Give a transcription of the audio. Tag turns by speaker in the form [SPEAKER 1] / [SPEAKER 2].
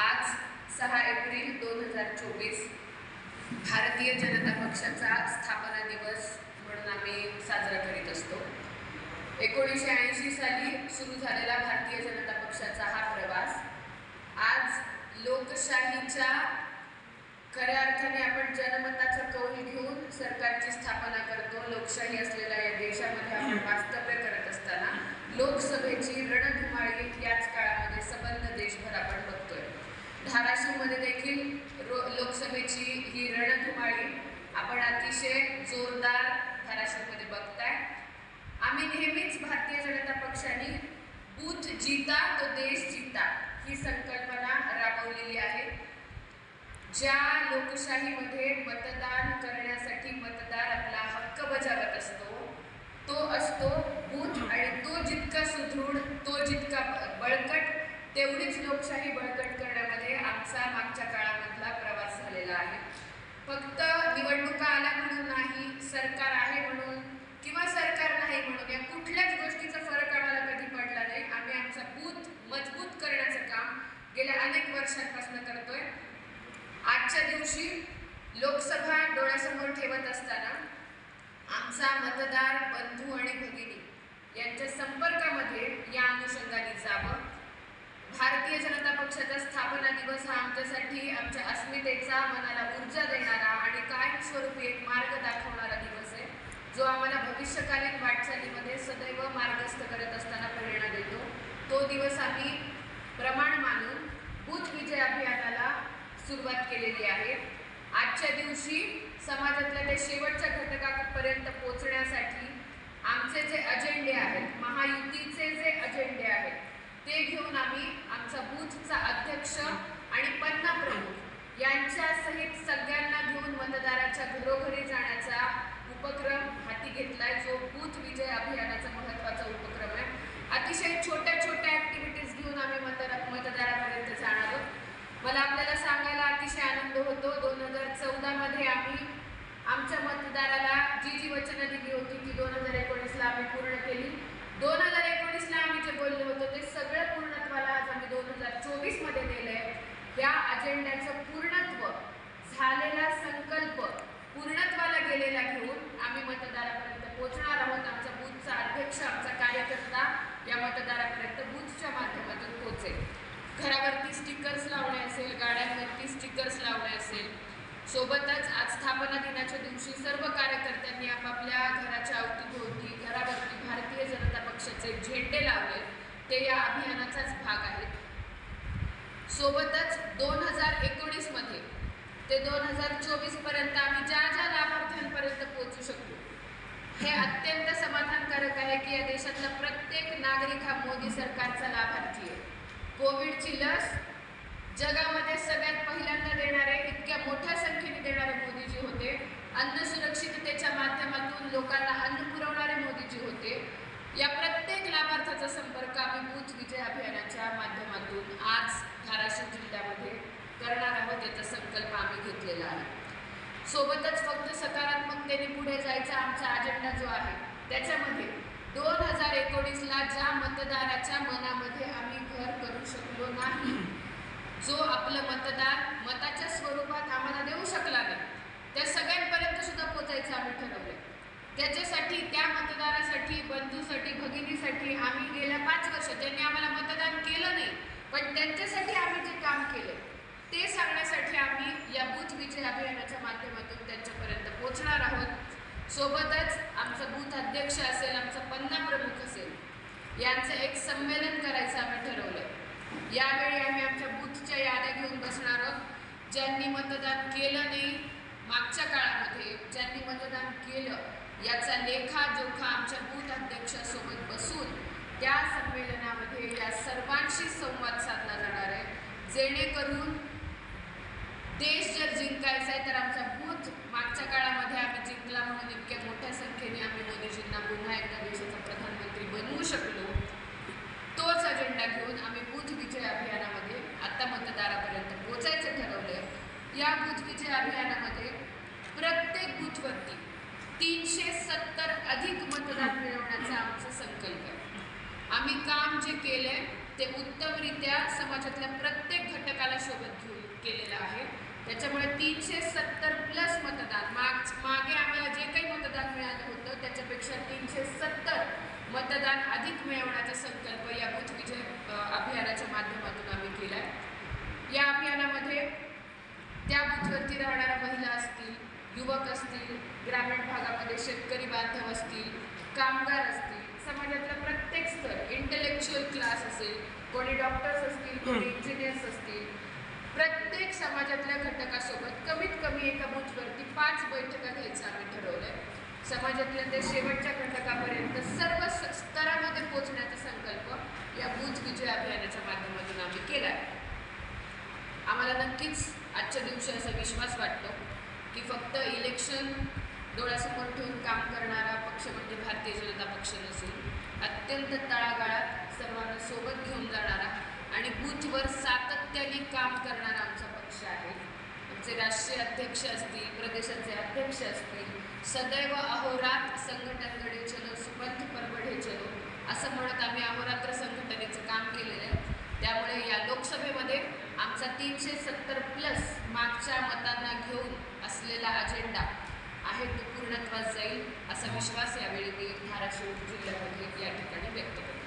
[SPEAKER 1] आज सहा एप्रिल दोन हजार चोवीस भारतीय जनता पक्षाचा स्थापना दिवस म्हणून आम्ही साजरा करीत असतो. एकोणीसशे ऐंशी साली सुरू झालेला भारतीय जनता पक्षाचा हा प्रवास. आज लोकशाहीच्या खऱ्या अर्थाने आपण जनमताचा कौल घेऊन सरकारची स्थापना करतो. लोकशाही असलेल्या या देशामध्ये आपण वास्तव्य करत असताना लोकसभेची रणधुमाळी याच काळात सबंध देशभर आपण बघतोय धाराशिवमध्ये देखील रो लोकसभेची ही रणधुमाळी आपण अतिशय जोरदार धाराशिवमध्ये बघताय. आम्ही नेहमीच भारतीय जनता पक्षाने बूथ जीता तो देश जीता ही संकल्पना राबवलेली आहे. ज्या लोकशाहीमध्ये मतदान करण्यासाठी मतदार आपला हक्क बजावत असतो तो असतो बूथ आणि तो जितका सुदृढ तो जितका बळकट तेवढीच लोकशाही बळकट मागचा आमचा मागच्या काळामधला प्रवास झालेला आहे. फक्त निवडणुका आल्या म्हणून नाही सरकार आहे म्हणून किंवा सरकार नाही म्हणून या कुठल्याच गोष्टीचा फरक आम्हाला कधी पडला नाही. आम्ही आमचा बूथ मजबूत करण्याचं काम गेल्या अनेक वर्षांपासून करतोय. आजच्या दिवशी लोकसभा डोळ्यासमोर ठेवत असताना आमचा मतदार बंधू आणि भगिनी यांच्या संपर्कामध्ये या अनुषंगाने जावं. भारतीय जनता पक्षाचा स्थापना दिवस हा आमच्यासाठी आमच्या अस्मितेचा मनाला ऊर्जा देणारा आणि कायमस्वरूपी एक मार्ग दाखवणारा दिवस आहे. जो आम्हाला भविष्यकालीन वाटचालीमध्ये सदैव मार्गस्थ करत असताना प्रेरणा देतो. तो दिवस आम्ही प्रमाण मानून बूथ विजय अभियानाला सुरुवात केलेली आहे. आजच्या दिवशी समाजातल्या त्या शेवटच्या घटकापर्यंत पोचण्यासाठी आमचे जे अजेंडे आहेत महायुतीचे जे अजेंडे आहेत ते घेऊन आम्ही आमचा बूथचा अध्यक्ष आणि पन्ना यांच्यासहित सगळ्यांना घेऊन मतदाराच्या घरोघरी जाण्याचा उपक्रम हाती घेतलाय. जो बूथ विजय अभियानाचा महत्त्वाचा उपक्रम आहे. अतिशय छोट्या छोट्या ऍक्टिव्हिटीज घेऊन आम्ही मतदार मतदारापर्यंत जाणार आहोत. मला आपल्याला सांगायला अतिशय आनंद होतो. दोन हजार चौदामध्ये आम्ही आमच्या मतदाराला जी जी वचनं दिली होती ती दोन हजार एकोणीसला आम्ही पूर्ण केली. दोन हजार एकोणीसला आम्ही जे बोललो होतो ते सगळं पूर्णत्वाला आज आम्ही दोन हजार चोवीसमध्ये नेलंय. या अजेंड्याचं पूर्णत्व झालेला संकल्प पूर्णत्वाला गेलेला घेऊन आम्ही मतदारापर्यंत पोहोचणार आहोत. आमचा बूथचा अध्यक्ष आमचा कार्यकर्ता या मतदारापर्यंत बूथच्या माध्यमातून पोहोचेल. घरावरती स्टिकर्स लावणे असेल गाड्यांवरती स्टिकर्स लावणे असेल सोबतच आज स्थापना दिनाच्या दिवशी सर्व कार्यकर्त्यांनी आपापल्या घराच्या अवतीभोवती घरावरती भारतीय जनता पक्षाचे झेंडे लावले. ते या अभियानाचाच भाग आहेत. सोबतच दोन हजार एकोणीसमध्ये ते दोन हजार चोवीसपर्यंत आम्ही ज्या ज्या लाभार्थ्यांपर्यंत पोहोचू शकतो हे अत्यंत समाधानकारक आहे की या देशातला प्रत्येक नागरिक हा मोदी सरकारचा लाभार्थी आहे. कोविडची लस जगामध्ये सगळ्यात पहिल्यांदा देणारे इतक्या मोठ्या संख्येने देणारे मोदीजी होते. अन्न सुरक्षिततेच्या माध्यमातून लोकांना अन्न पुरवणारे मोदीजी होते. या प्रत्येक लाभार्थ्याचा संपर्क आम्ही बूथ विजय अभियानाच्या माध्यमातून आज धाराशिव जिल्ह्यामध्ये करणार आहोत याचा संकल्प आम्ही घेतलेला आहे. सोबतच फक्त सकारात्मकतेने पुढे जायचा आमचा अजेंडा जो आहे त्याच्यामध्ये दोन हजार एकोणीसला ज्या मतदाराच्या मनामध्ये आम्ही घर करू शकलो नाही जो आपलं मतदार मताच्या स्वरूपात आम्हाला देऊ शकला नाही त्या सगळ्यांपर्यंत सुद्धा पोचायचं आम्ही ठरवलंय. त्याच्यासाठी त्या मतदारासाठी बंधूसाठी भगिनीसाठी आम्ही गेल्या पाच वर्ष त्यांनी आम्हाला पण त्यांच्यासाठी आम्ही जे काम केलं ते सांगण्यासाठी आम्ही या बूथ विजय अभियानाच्या माध्यमातून त्यांच्यापर्यंत पोहोचणार आहोत. सोबतच आमचं बूथ अध्यक्ष असेल आमचा पन्ना प्रमुख असेल यांचं एक संमेलन करायचं आम्ही ठरवलं यावेळी आम्ही आमच्या बूथच्या याद्या घेऊन बसणार आहोत. ज्यांनी मतदान केलं नाही मागच्या काळामध्ये ज्यांनी मतदान केलं याचा लेखाजोखा आमच्या बूथ अध्यक्षासोबत बसून त्या संमेलनामध्ये या सर्वांशी संवाद साधला जाणार आहे जेणेकरून देश जर जिंकायचा आहे तर आमचा बूथ मागच्या काळामध्ये आम्ही जिंकला म्हणून इतक्या मोठ्या संख्येने आम्ही मोदीजींना पुन्हा एकदा देशाचा प्रधानमंत्री बनवू शकलो. तोच अजेंडा घेऊन आम्ही बूथ विजय अभियानामध्ये आता मतदारापर्यंत पोचायचं ठरवलंय. या बूथ विजय अभियानामध्ये प्रत्येक बूथवरती तीनशे सत्तर अधिक मतदान मिळवण्याचा आमचा संकल्प आहे. आम्ही काम जे केलंय ते उत्तमरित्या समाजातल्या प्रत्येक घटकाला सोबत घेऊन केलेला आहे. त्याच्यामुळे तीनशे सत्तर प्लस मतदान माग मागे आम्हाला जे काही मतदान मिळालं होतं त्याच्यापेक्षा तीनशे सत्तर मतदान अधिक मिळवण्याचा संकल्प या बुथ विजय अभियानाच्या माध्यमातून आम्ही केला आहे या अभियानामध्ये त्या बुथवरती राहणाऱ्या महिला असतील युवक असतील ग्रामीण भागामध्ये शेतकरी बांधव असतील कामगार असतील समाजातला प्रत्येक स्तर इंटेलेक्च्युअल क्लास असेल कोणी डॉक्टर्स असतील कोणी इंजिनियर्स असतील प्रत्येक समाजातल्या घटकासोबत कमीत कमी एका बूथवरती पाच बैठका घ्यायचं आम्ही ठरवलंय. समाजातल्या ते शेवटच्या घटकापर्यंत सर्व स्तरामध्ये पोहोचण्याचा संकल्प या बूथ विजय अभियानाच्या माध्यमातून आम्ही केला आहे आम्हाला नक्कीच आजच्या दिवशी असा विश्वास वाटतो की फक्त इलेक्शन डोळ्यासमोर ठेवून काम करणारा पक्ष म्हणजे भारतीय जनता पक्ष नसून अत्यंत तळागाळात सर्वांना सोबत घेऊन जाणारा आणि बूथवर सातत्याने काम करणारा आमचा पक्ष आहे. आमचे राष्ट्रीय अध्यक्ष असतील प्रदेशाचे अध्यक्ष असतील सदैव अहोरात संघटनकडे चलो सुपंथ परवडे चलो असं म्हणत आम्ही अहोरात्र संघटनेचं काम केलेलं आहे. त्यामुळे या लोकसभेमध्ये आमचा तीनशे सत्तर प्लस मागच्या मतांना घेऊन असलेला अजेंडा आहे तो पूर्णत्वास जाईल असा विश्वास यावेळी मी धाराशिव जिल्ह्यामध्ये या ठिकाणी व्यक्त करतो.